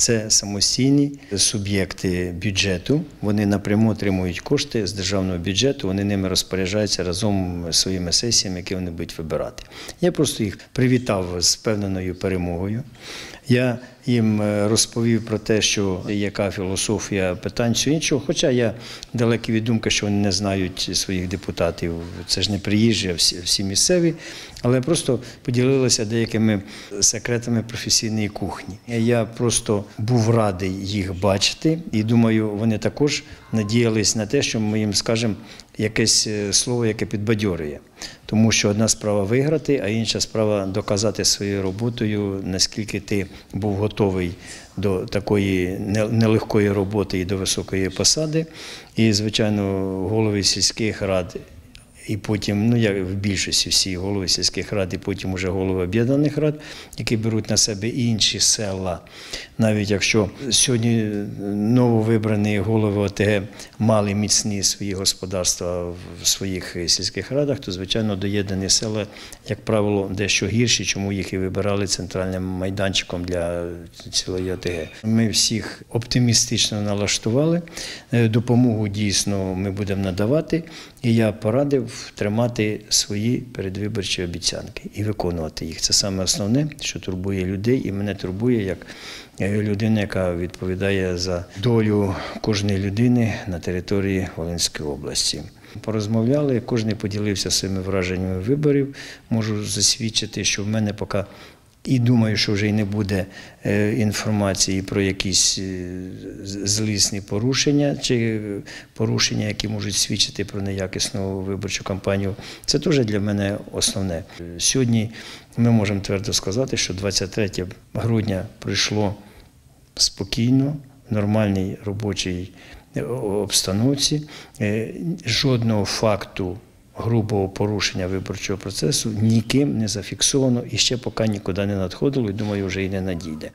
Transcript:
Це самостійні суб'єкти бюджету. Вони напряму отримують кошти з державного бюджету. Вони ними розпоряджаються разом з своїми сесіями, які вони будуть вибирати. Я просто їх привітав з певненою перемогою. Я їм е, розповів про те, що яка філософія питань всього іншого. Хоча я далекий від думки, що вони не знають своїх депутатів. Це ж не приїжджі, а всі, місцеві, але просто поділилися деякими секретами професійної кухні. Я просто був радий їх бачити, і думаю, вони також надіялись на те, що ми їм скажемо якесь е, слово, яке підбадьорює. Тому що одна справа виграти, а інша справа доказати своєю роботою, наскільки ти був готовий до такої нелегкої роботи і до високої посади. І, звичайно, голови сільських рад. І потім, ну як в більшості всі голови сільських рад, і потім уже голови об'єднаних рад, які беруть на себе інші села. Навіть якщо сьогодні нововибрані голови ОТГ мали міцні свої господарства в своїх сільських радах, то звичайно доєднані села, як правило, дещо гірші, чому їх і вибирали центральним майданчиком для цілої ОТГ. Ми всіх оптимістично налаштували. Е, Допомогу дійсно ми будемо надавати. І я порадив тримати свої передвиборчі обіцянки і виконувати їх. Це саме основне, що турбує людей, і мене турбує як людина, яка відповідає за долю кожної людини на території Волинської області. Порозмовляли, кожен поділився своїми враженнями виборів. Можу засвідчити, що в мене поки і думаю, що вже й не буде е, інформації про якісь е, злісні порушення чи порушення, які можуть свідчити про неякісну виборчу кампанію. Це теж для мене основне. Сьогодні ми можемо твердо сказати, що 23 грудня пройшло спокійно, в нормальній робочій е, обстановці. Жодного факту грубого порушення виборчого процесу ніким не зафіксовано і ще поки нікуди не надходило, і думаю, вже і не надійде.